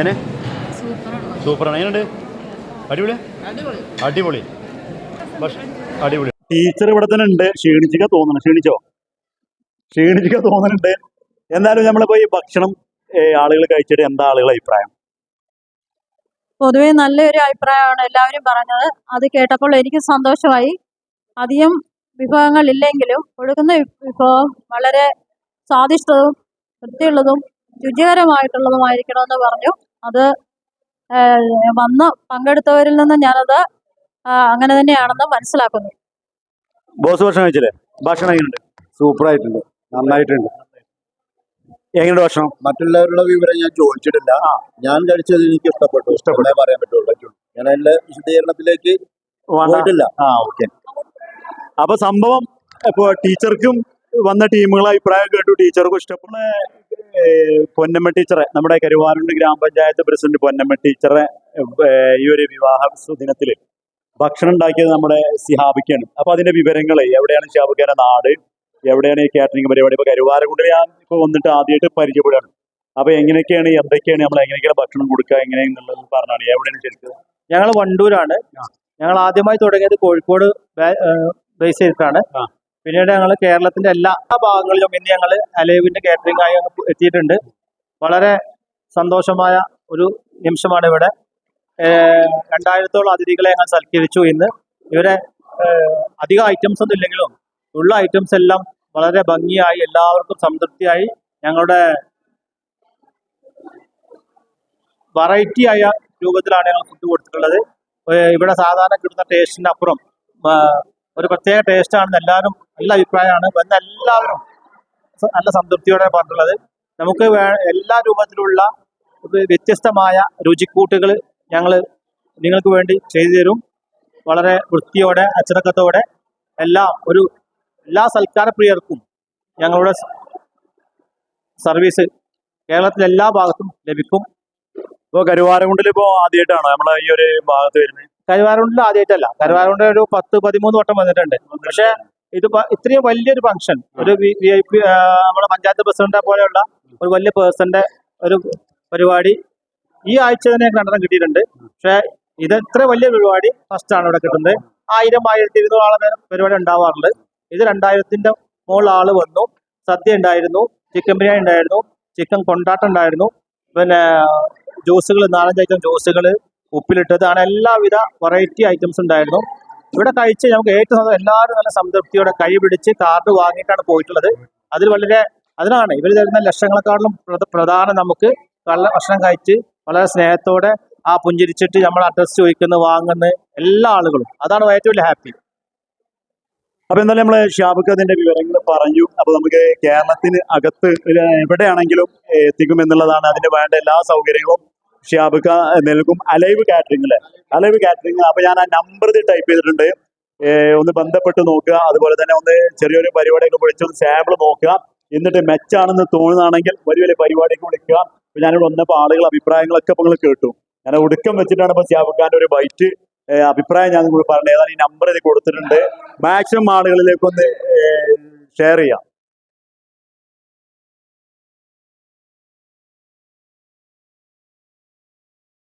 ഏനെ സൂപ്പറാണ്. എങ്ങനെയുണ്ട്? അടിപൊളി? അടിപൊളി. അടിപൊളി. ടീച്ചർ ഇവിടെ തന്നെ ഉണ്ട്. ക്ഷീണിച്ചിക്ക തോന്നണം ക്ഷീണിച്ചോ? ക്ഷീണിച്ചിക്ക തോന്നുന്നുണ്ട്. എന്നാലും നമ്മളിപ്പോ ഈ ഭക്ഷണം ആളുകൾ കഴിച്ചിട്ട് എന്താ ആളുകളുടെ അഭിപ്രായം? പൊതുവെ നല്ലൊരു അഭിപ്രായമാണ് എല്ലാവരും പറഞ്ഞത്. അത് കേട്ടപ്പോൾ എനിക്ക് സന്തോഷമായി. അധികം വിഭവങ്ങൾ ഇല്ലെങ്കിലും ഒഴുകുന്ന വിഭവം വളരെ സ്വാദിഷ്ടവും വൃത്തിയുള്ളതും രുചികരമായിട്ടുള്ളതുമായിരിക്കണമെന്ന് പറഞ്ഞു. അത് വന്ന് പങ്കെടുത്തവരിൽ നിന്ന് ഞാനത് അങ്ങനെ തന്നെയാണെന്ന് മനസ്സിലാക്കുന്നു. ബോസ് ഭക്ഷണം കഴിച്ചില്ലേ? ഭക്ഷണം എങ്ങനെയുണ്ട്? സൂപ്പർ ആയിട്ടുണ്ട് നന്നായിട്ടുണ്ട്. എങ്ങനെയുണ്ട് ഭക്ഷണം? മറ്റുള്ളവരുടെ വിവരം ഞാൻ ചോദിച്ചിട്ടില്ല. ഞാൻ കഴിച്ചത് എനിക്ക് ഇഷ്ടപ്പെട്ടു. ഇഷ്ടപ്പെട്ടേ. പറയാൻ പറ്റുള്ളൂ. ഞാൻ അതിന്റെ വിശദീകരണത്തിലേക്ക് വന്നിട്ടില്ല ആ ഓക്കെ. അപ്പൊ സംഭവം ഇപ്പൊ ടീച്ചർക്കും വന്ന ടീമുകളെ അഭിപ്രായം കേട്ടു. ടീച്ചർക്കും ഇഷ്ടപ്പെട്ട. പൊന്നമ്മ ടീച്ചറെ നമ്മുടെ കരുവാരുണ്ട് ഗ്രാമപഞ്ചായത്ത് പ്രസിഡന്റ് പൊന്നമ്മ ടീച്ചറെ ഈ ഒരു വിവാഹ ദിനത്തിൽ ഭക്ഷണം ഉണ്ടാക്കിയത് നമ്മുടെ സിഹാബിക്കാണ്. അപ്പൊ അതിന്റെ വിവരങ്ങൾ എവിടെയാണ് ഷിഹാബിക്കാന്റെ നാട് എവിടെയാണ് ഈ കാറ്ററിംഗ് പരിപാടി? ഇപ്പൊ കരുവാരക്കുണ്ട് ഞാൻ ഇപ്പൊ വന്നിട്ട് ആദ്യമായിട്ട് പരിചയപ്പെടുകയാണ്. അപ്പൊ എങ്ങനെയൊക്കെയാണ് എന്തൊക്കെയാണ് നമ്മൾ എങ്ങനെയൊക്കെയാണ് ഭക്ഷണം കൊടുക്കുക എങ്ങനെയെന്നുള്ളത് പറഞ്ഞാണ്. എവിടെയാണ് ശരിക്കും? ഞങ്ങൾ വണ്ടൂരാണ്. ഞങ്ങൾ ആദ്യമായി തുടങ്ങിയത് കോഴിക്കോട് ബേസ് ചെയ്തിട്ടാണ്. പിന്നീട് ഞങ്ങൾ കേരളത്തിന്റെ എല്ലാ ഭാഗങ്ങളിലും ഇന്ന് ഞങ്ങൾ അലേവിന്റെ കാറ്ററിംഗ് ആയി എത്തിയിട്ടുണ്ട്. വളരെ സന്തോഷമായ ഒരു നിമിഷമാണ് ഇവിടെ. രണ്ടായിരത്തോളം അതിഥികളെ ഞങ്ങൾ സൽക്കരിച്ചു ഇന്ന്. ഇവരെ അധികം ഐറ്റംസ് ഒന്നും ഇല്ലെങ്കിലും ഉള്ള ഐറ്റംസ് എല്ലാം വളരെ ഭംഗിയായി എല്ലാവർക്കും സംതൃപ്തിയായി ഞങ്ങളുടെ വെറൈറ്റി ആയ രൂപത്തിലാണ് ഞങ്ങൾ ഫുഡ് കൊടുത്തിട്ടുള്ളത്. ഇവിടെ സാധാരണ കിട്ടുന്ന ടേസ്റ്റിന് അപ്പുറം ഒരു പ്രത്യേക ടേസ്റ്റ് ആണെന്ന് എല്ലാവരും നല്ല അഭിപ്രായമാണ്. വന്ന എല്ലാവരും നല്ല സംതൃപ്തിയോടെ പറഞ്ഞിട്ടുള്ളത്. നമുക്ക് എല്ലാ രൂപത്തിലുള്ള വ്യ- വ്യത്യസ്തമായ രുചിക്കൂട്ടുകൾ ഞങ്ങൾ നിങ്ങൾക്ക് വേണ്ടി ചെയ്തു തരും. വളരെ വൃത്തിയോടെ അച്ചടക്കത്തോടെ എല്ലാ ഒരു എല്ലാ സൽക്കാര പ്രിയർക്കും ഞങ്ങളുടെ സർവീസ് കേരളത്തിലെ എല്ലാ ഭാഗത്തും ലഭിക്കും. ഇപ്പോൾ കരുവാരകുണ്ടിൽ ഇപ്പോ ആദ്യമായിട്ടാണോ നമ്മളെ ഈ ഒരു ഭാഗത്ത് വരുന്നത്? കരുവാരുണ്ടിൽ ആദ്യമായിട്ടല്ല കരുവാരുണ്ട് ഒരു പത്ത് പതിമൂന്ന് വട്ടം വന്നിട്ടുണ്ട്. പക്ഷെ ഇത് ഇത്രയും വലിയൊരു ഫംഗ്ഷൻ ഒരു വി ഐ പി നമ്മുടെ പഞ്ചായത്ത് പ്രസിഡന്റിനെ പോലെയുള്ള ഒരു വലിയ പേഴ്സന്റെ ഒരു പരിപാടി ഈ ആഴ്ച തന്നെ കണ്ടെത്താൻ കിട്ടിയിട്ടുണ്ട്. പക്ഷെ ഇത് ഇത്ര വലിയ പരിപാടി ഫസ്റ്റ് ആണ് ഇവിടെ കിട്ടുന്നത്. ആയിരം ആയിരത്തി ഇരുന്നൂറ് ആളെ പേര് പരിപാടി ഉണ്ടാവാറുണ്ട്. ഇത് രണ്ടായിരത്തിന്റെ മുകളിൽ ആൾ വന്നു. സദ്യ ഉണ്ടായിരുന്നു ചിക്കൻ ബിരിയാണി ഉണ്ടായിരുന്നു ചിക്കൻ കൊണ്ടാട്ടം ഉണ്ടായിരുന്നു. പിന്നെ ജ്യൂസുകൾ നാലഞ്ച് ജ്യൂസുകൾ ഉപ്പിലിട്ടത് അങ്ങനെ എല്ലാവിധ വെറൈറ്റി ഐറ്റംസ് ഉണ്ടായിരുന്നു. ഇവിടെ കഴിച്ച് നമുക്ക് ഏറ്റവും എല്ലാവരും നല്ല സംതൃപ്തിയോടെ കൈ പിടിച്ച് കാർഡ് വാങ്ങിയിട്ടാണ് പോയിട്ടുള്ളത്. അതിൽ വളരെ അതിനാണ് ഇവർ തരുന്ന ലക്ഷങ്ങളെക്കാളും പ്രധ- പ്രധാനം നമുക്ക് നല്ല ഭക്ഷണം കഴിച്ച് വളരെ സ്നേഹത്തോടെ ആ പുഞ്ചിരിച്ചിട്ട് നമ്മൾ അഡ്രസ് ചോദിക്കുന്നു വാങ്ങുന്ന എല്ലാ ആളുകളും. അതാണ് ഏറ്റവും വലിയ ഹാപ്പി അപ്പൊ എന്തായാലും നമ്മൾ ഷാബുക്ക് അതിന്റെ വിവരങ്ങൾ പറഞ്ഞു. അപ്പൊ നമുക്ക് കേരളത്തിന് അകത്ത് എവിടെയാണെങ്കിലും എത്തിക്കും എന്നുള്ളതാണ് അതിന് വേണ്ട എല്ലാ സൗകര്യങ്ങളും. ഷാബുക്ക നൽകും. അലൈവ് കാറ്ററിംഗ് അല്ലെ? Alive catering. അപ്പൊ ഞാൻ ആ നമ്പർ ടൈപ്പ് ചെയ്തിട്ടുണ്ട്. ഒന്ന് ബന്ധപ്പെട്ട് നോക്കുക. അതുപോലെ തന്നെ ഒന്ന് ചെറിയൊരു പരിപാടിയൊക്കെ വിളിച്ചൊന്ന് സാമ്പിൾ നോക്കുക. എന്നിട്ട് മെച്ചാണെന്ന് തോന്നുന്നതാണെങ്കിൽ വലിയ വലിയ പരിപാടിക്ക് വിളിക്കുക. അപ്പൊ ഞാനിവിടെ വന്നപ്പോൾ ആളുകൾ അഭിപ്രായങ്ങളൊക്കെ നിങ്ങൾ കേട്ടു. ഞാൻ ഒടുക്കം വെച്ചിട്ടാണ് ഇപ്പൊ ഷാബുഖാന്റെ ഒരു ബൈറ്റ് അഭിപ്രായം ഞാൻ പറഞ്ഞത്. ഏതായാലും ഈ നമ്പർ ഇത് കൊടുത്തിട്ടുണ്ട്. മാക്സിമം ആളുകളിലേക്ക് ഒന്ന് ഷെയർ ചെയ്യാം.